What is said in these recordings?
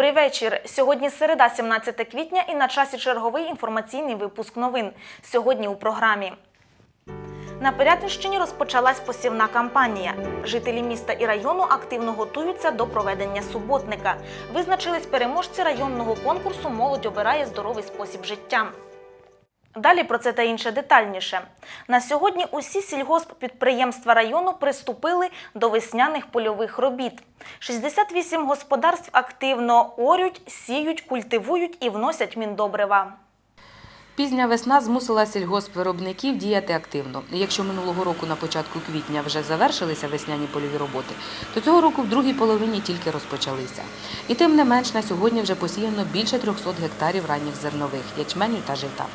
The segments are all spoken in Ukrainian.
Добрий вечір. Сьогодні середа, 17 квітня, і на часі черговий інформаційний випуск новин. Сьогодні у програмі. На Пирятинщині розпочалась посівна кампанія. Жителі міста і району активно готуються до проведення суботника. Визначились переможці районного конкурсу Молодь обирає здоровий спосіб життя. Далі про це та інше детальніше. На сьогодні усі сільгосппідприємства району приступили до весняних польових робіт. 68 господарств активно орють, сіють, культивують і вносять міндобрива. Пізня весна змусила сільгоспвиробників діяти активно. Якщо минулого року на початку квітня вже завершилися весняні польові роботи, то цього року в другій половині тільки розпочалися. І тим не менш на сьогодні вже посіяно більше 300 гектарів ранніх зернових, ячменю та жита.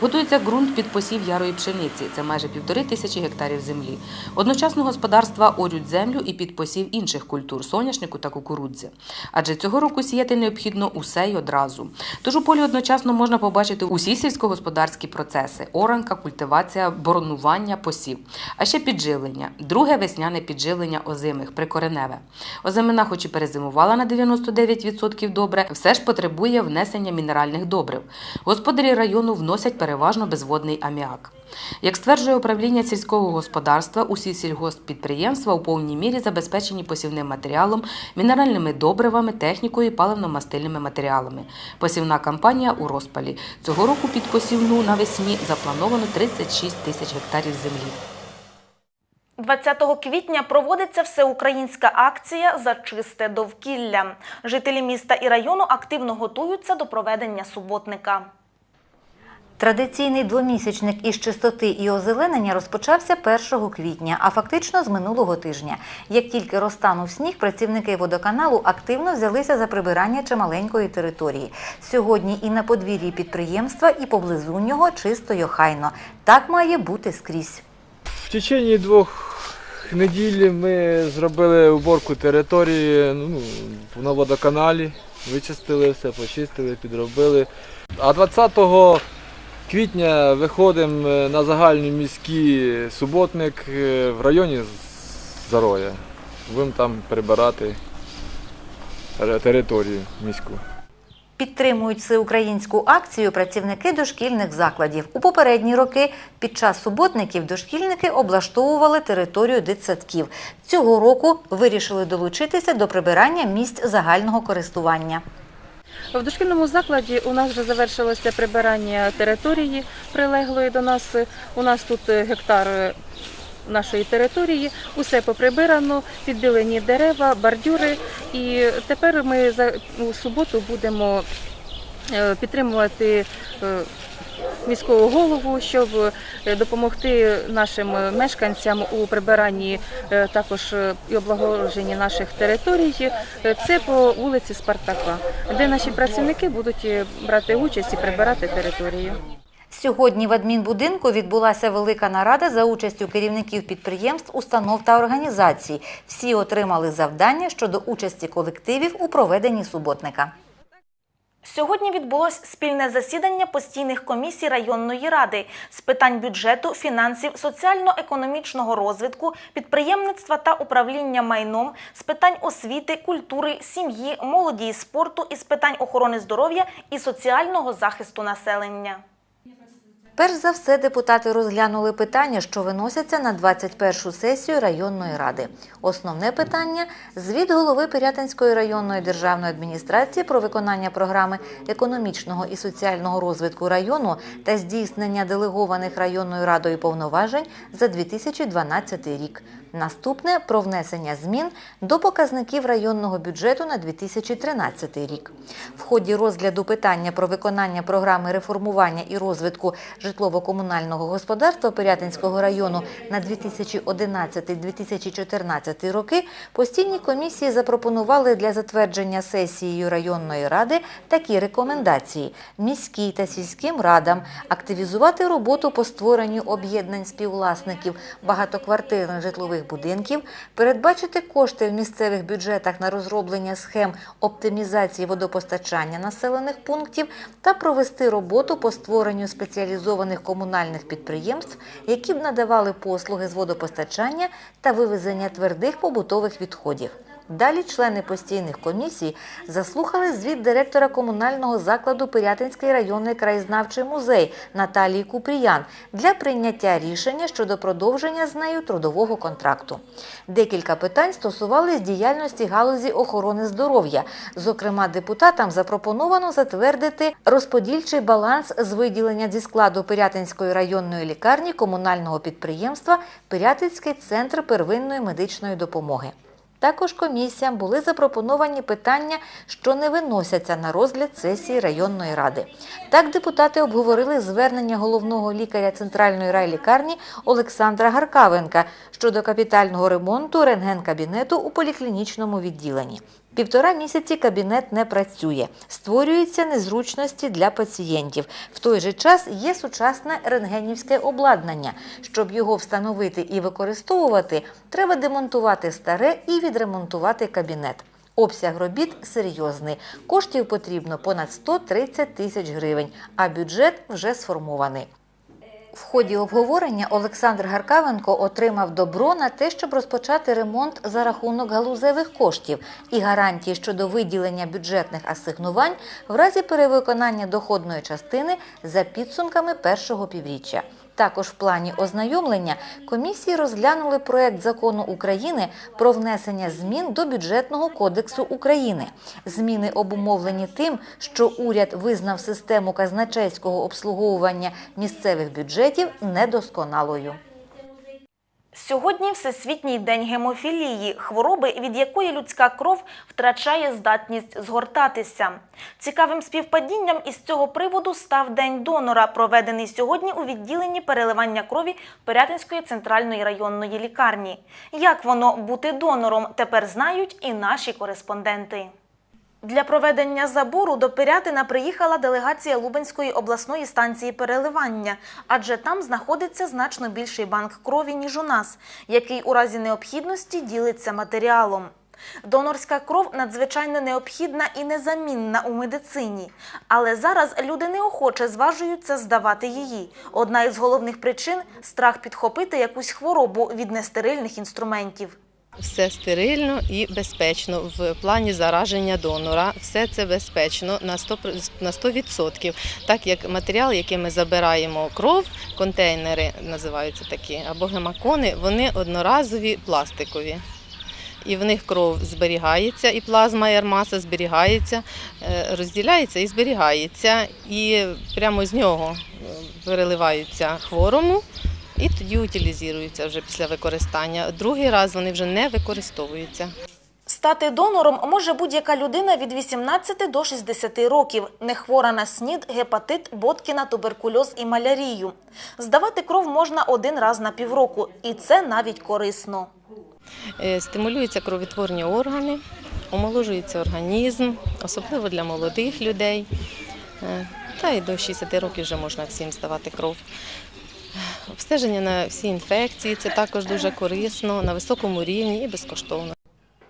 Готується ґрунт під посів ярої пшениці, це майже півтори тисячі гектарів землі. Одночасно господарства орють землю і під посів інших культур соняшнику та кукурудзи. Адже цього року сіяти необхідно усе й одразу. Тож у полі одночасно можна побачити усі сільськогосподарські процеси: оранка, культивація, боронування, посів, а ще підживлення. Друге весняне підживлення озимих, прикореневе. Озимина, хоч і перезимувала на 99% добре, все ж потребує внесення мінеральних добрив. Господарі району вносять переважно безводний аміак. Як стверджує управління сільського господарства, усі сільгосппідприємства у повній мірі забезпечені посівним матеріалом, мінеральними добривами, технікою паливно-мастильними матеріалами. Посівна кампанія у розпалі. Цього року під посівну навесні заплановано 36 тисяч гектарів землі. 20 квітня проводиться всеукраїнська акція за чисте довкілля. Жителі міста і району активно готуються до проведення суботника. Традиційний двомісячник із чистоти і озеленення розпочався 1 квітня, а фактично з минулого тижня. Як тільки розтанув сніг, працівники водоканалу активно взялися за прибирання чималенької території. Сьогодні і на подвір'ї підприємства, і поблизу нього чисто й охайно. Так має бути скрізь. В течение двох неділь ми зробили уборку території ну, на водоканалі, вичистили все, почистили, підробили. А 20 квітня виходимо на загальний міський суботник е, в районі Зароя. Будемо там прибирати територію міську. Підтримують всеукраїнську акцію працівники дошкільних закладів. У попередні роки під час суботників дошкільники облаштовували територію дитсадків. Цього року вирішили долучитися до прибирання місць загального користування. В дошкільному закладі у нас вже завершилося прибирання території прилеглої до нас. У нас тут е, гектар е, нашої території, усе поприбирано, підбілені дерева, бордюри. І тепер ми у суботу будемо е, підтримувати міського голову, щоб е, допомогти нашим мешканцям у прибиранні е, також е, і облагородженні наших територій. Е, Це по вулиці Спартака, де наші працівники будуть е, брати участь і прибирати територію. Сьогодні в адмінбудинку відбулася велика нарада за участю керівників підприємств, установ та організацій. Всі отримали завдання щодо участі колективів у проведенні суботника. Сьогодні відбулось спільне засідання постійних комісій районної ради з питань бюджету, фінансів, соціально-економічного розвитку, підприємництва та управління майном, з питань освіти, культури, сім'ї, молоді і спорту, і з питань охорони здоров'я і соціального захисту населення. Перш за все, депутати розглянули питання, що виносяться на 21-шу сесію районної ради. Основне питання звіт голови Пирятинської районної державної адміністрації про виконання програми економічного і соціального розвитку району та здійснення делегованих районною радою повноважень за 2012 рік. Наступне про внесення змін до показників районного бюджету на 2013 рік. В ході розгляду питання про виконання програми реформування і розвитку житлово-комунального господарства Пирятинського району на 2011-2014 роки постійні комісії запропонували для затвердження сесією районної ради такі рекомендації міській та сільським радам активізувати роботу по створенню об'єднань співвласників багатоквартирних житлових будинків, передбачити кошти в місцевих бюджетах на розроблення схем оптимізації водопостачання населених пунктів та провести роботу по створенню спеціалізованих комунальних підприємств, які б надавали послуги з водопостачання та вивезення твердих побутових відходів. Далі члени постійних комісій заслухали звіт директора комунального закладу Пирятинський районний краєзнавчий музей Наталії Купріян для прийняття рішення щодо продовження з нею трудового контракту. Декілька питань стосувались діяльності галузі охорони здоров'я. Зокрема, депутатам запропоновано затвердити розподільчий баланс з виділення зі складу Пирятинської районної лікарні комунального підприємства Пирятинський центр первинної медичної допомоги. Також комісіям були запропоновані питання, що не виносяться на розгляд сесії районної ради. Так депутати обговорили звернення головного лікаря центральної райлікарні Олександра Гаркавенка щодо капітального ремонту рентген-кабінету у поліклінічному відділенні. Півтора місяці кабінет не працює, створюються незручності для пацієнтів. В той же час є сучасне рентгенівське обладнання. Щоб його встановити і використовувати, треба демонтувати старе і відремонтувати кабінет. Обсяг робіт серйозний. Коштів потрібно понад 130 тисяч гривень, а бюджет вже сформований. В ході обговорення Олександр Гаркавенко отримав добро на те, щоб розпочати ремонт за рахунок галузевих коштів і гарантії щодо виділення бюджетних асигнувань в разі перевиконання доходної частини за підсумками першого півріччя. Також в плані ознайомлення комісії розглянули проект закону України про внесення змін до бюджетного кодексу України. Зміни обумовлені тим, що уряд визнав систему казначейського обслуговування місцевих бюджетів недосконалою. Сьогодні Всесвітній день гемофілії, хвороби, від якої людська кров втрачає здатність згортатися. Цікавим співпадінням із цього приводу став День донора, проведений сьогодні у відділенні переливання крові Пирятинської центральної районної лікарні. Як воно бути донором, тепер знають і наші кореспонденти. Для проведення забору до Пирятина приїхала делегація Лубенської обласної станції переливання, адже там знаходиться значно більший банк крові, ніж у нас, який у разі необхідності ділиться матеріалом. Донорська кров надзвичайно необхідна і незамінна у медицині, але зараз люди неохоче зважуються здавати її. Одна із головних причин страх підхопити якусь хворобу від нестерильних інструментів. Все стерильно і безпечно в плані зараження донора. Все це безпечно на 100%, на 100%. Так як матеріал, який ми забираємо кров, контейнери називаються такі, або гемакони, вони одноразові пластикові. І в них кров зберігається, і плазма, і армаса зберігається, е, розділяється і зберігається. І прямо з нього е, переливаються хворому. І тоді утилізуються вже після використання. Другий раз вони вже не використовуються. Стати донором може будь-яка людина від 18 до 60 років, не хвора на СНІД, гепатит, Боткіна, туберкульоз і малярію. Здавати кров можна один раз на півроку, і це навіть корисно. Е, Стимулюються кровотворні органи, омоложується організм, особливо для молодих людей. Е, Та й до 60 років вже можна всім здавати кров. Обстеження на всі інфекції це також дуже корисно, на високому рівні і безкоштовно.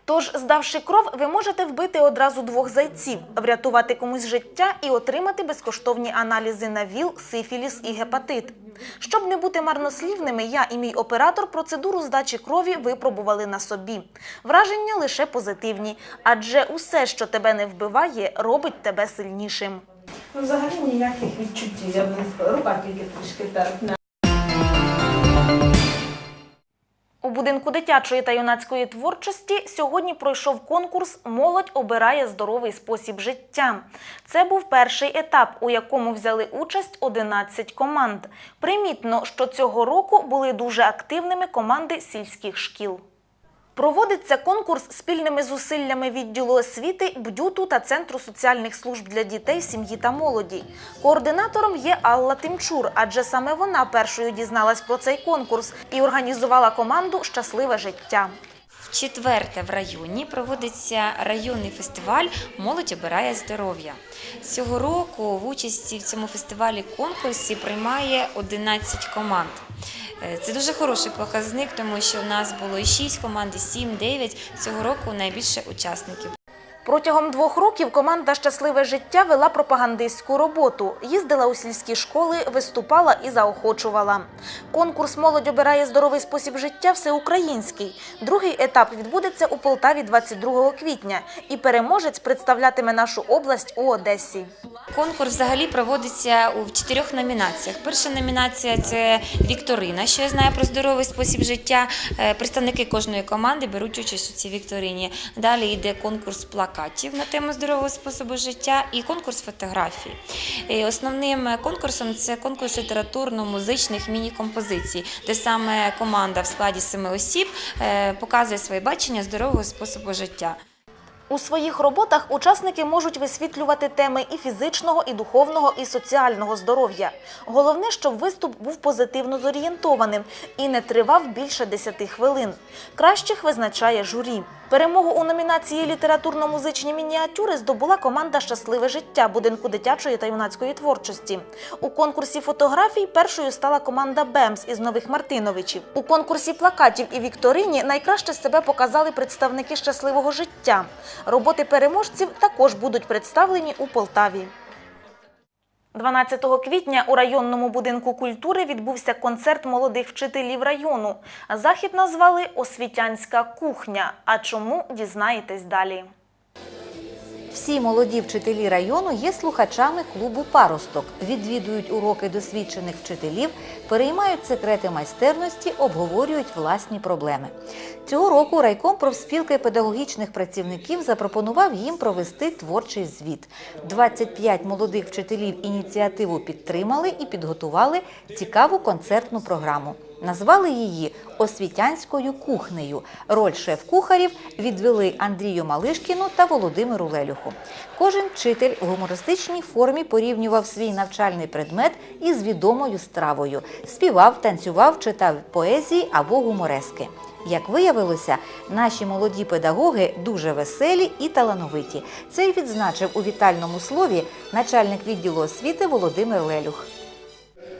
Тож, здавши кров, ви можете вбити одразу двох зайців, врятувати комусь життя і отримати безкоштовні аналізи на ВІЛ, сифіліс і гепатит. Щоб не бути марнослівними, я і мій оператор процедуру здачі крові випробували на собі. Враження лише позитивні, адже усе, що тебе не вбиває, робить тебе сильнішим. Ну, Взагалі ніяких відчуттів. Я б рука тільки трішки терпне. У будинку дитячої та юнацької творчості сьогодні пройшов конкурс Молодь обирає здоровий спосіб життя. Це був перший етап, у якому взяли участь 11 команд. Примітно, що цього року були дуже активними команди сільських шкіл. Проводиться конкурс спільними зусиллями відділу освіти, бдюту та Центру соціальних служб для дітей, сім'ї та молоді. Координатором є Алла Тимчур, адже саме вона першою дізналась про цей конкурс і організувала команду Щасливе життя. Четверте в районі проводиться районний фестиваль Молодь обирає здоров'я. Цього року в участі в цьому фестивалі конкурсі приймає 11 команд. Е, Це дуже хороший показник, тому що у нас було і 6 команд, і 7, 9. Цього року найбільше учасників. Протягом двох років команда Щасливе життя вела пропагандистську роботу, їздила у сільські школи, виступала і заохочувала. Конкурс Молодь обирає здоровий спосіб життя всеукраїнський. Другий етап відбудеться у Полтаві 22 квітня, і переможець представлятиме нашу область у Одесі. Конкурс взагалі проводиться у чотирьох номінаціях. Перша номінація це вікторина, що я знаю про здоровий спосіб життя. Е, Представники кожної команди беруть участь у цій вікторині. Далі йде конкурс плакатів на тему здорового способу життя і конкурс фотографій. І Основним конкурсом це конкурс літературно-музичних міні-композицій, де саме команда в складі семи осіб е, показує своє бачення здорового способу життя. У своїх роботах учасники можуть висвітлювати теми і фізичного, і духовного, і соціального здоров'я. Головне, щоб виступ був позитивно зорієнтованим і не тривав більше 10 хвилин. Кращих визначає журі. Перемогу у номінації літературно-музичні мініатюри здобула команда Щасливе життя будинку дитячої та юнацької творчості. У конкурсі фотографій першою стала команда Бемс із Нових Мартиновичів. У конкурсі плакатів і вікторині найкраще себе показали представники щасливого життя. Роботи переможців також будуть представлені у Полтаві. 12 квітня у районному будинку культури відбувся концерт молодих вчителів району. Захід назвали Освітянська кухня. А чому дізнаєтесь далі? Всі молоді вчителі району є слухачами клубу Паросток, відвідують уроки досвідчених вчителів, переймають секрети майстерності, обговорюють власні проблеми. Цього року райком профспілки педагогічних працівників запропонував їм провести творчий звіт. 25 молодих вчителів ініціативу підтримали і підготували цікаву концертну програму. Назвали її освітянською кухнею. Роль шеф-кухарів відвели Андрію Малишкіну та Володимиру Лелюху. Кожен вчитель в гумористичній формі порівнював свій навчальний предмет із відомою стравою, співав, танцював, читав поезії або гуморески. Як виявилося, наші молоді педагоги дуже веселі і талановиті. Це й відзначив у вітальному слові начальник відділу освіти Володимир Лелюх.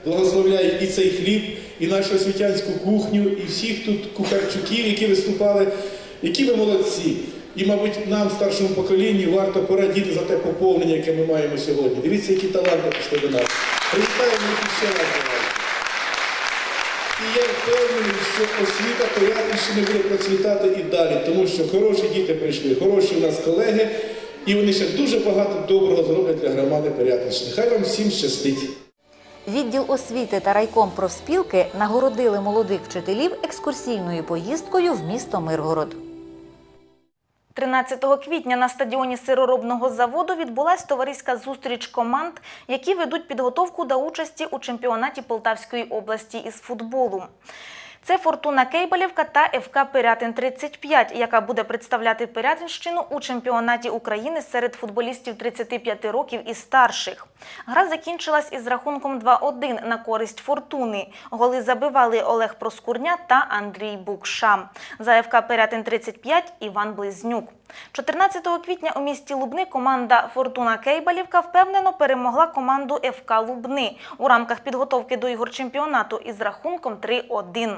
Благословляю і цей хліб, і нашу освітянську кухню, і всіх тут кухарчуків, які виступали, які ви молодці. І, мабуть, нам, старшому поколінню, варто порадіти за те поповнення, яке ми маємо сьогодні. Дивіться, які таланти пішли до нас. Привітаємо їх ще раз. І я впевнений, що освіта Поряднищини буде процвітати і далі, тому що хороші діти прийшли, хороші у нас колеги, і вони ще дуже багато доброго зроблять для громади Поряднищини. Хай вам всім щастить. Відділ освіти та райком профспілки нагородили молодих вчителів екскурсійною поїздкою в місто Миргород. 13 квітня на стадіоні сироробного заводу відбулась товариська зустріч команд, які ведуть підготовку до участі у чемпіонаті Полтавської області із футболу. Це Фортуна Кейбалівка та ФК Пирятин 35, яка буде представляти Пирятинщину у чемпіонаті України серед футболістів 35 років і старших. Гра закінчилась із рахунком 2-1 на користь Фортуни. Голи забивали Олег Проскурня та Андрій Букша. За ФК Пирятин 35 Іван Близнюк. 14 квітня у місті Лубни команда Фортуна Кейбалівка впевнено перемогла команду ФК Лубни у рамках підготовки до ігор чемпіонату із рахунком 3-1.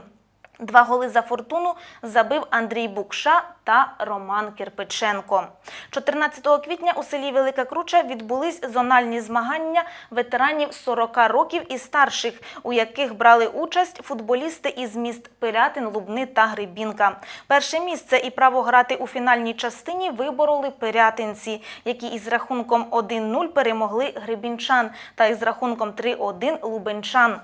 Два голи за фортуну забив Андрій Букша та Роман Кирпиченко. 14 квітня у селі Велика Круча відбулись зональні змагання ветеранів 40 років і старших, у яких брали участь футболісти із міст Пирятин, Лубни та Грибінка. Перше місце і право грати у фінальній частині вибороли пирятинці, які із рахунком 1-0 перемогли грибінчан та із рахунком 3-1 лубенчан.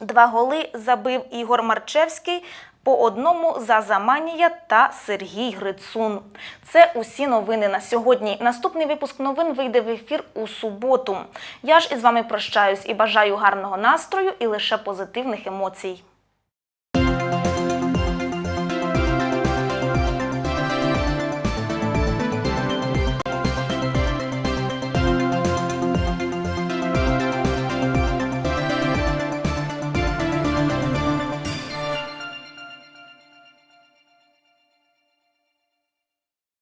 Два голи забив Ігор Марчевський, по одному за Заманія та Сергій Грицун. Це усі новини на сьогодні. Наступний випуск новин вийде в ефір у суботу. Я ж із вами прощаюсь і бажаю гарного настрою і лише позитивних емоцій.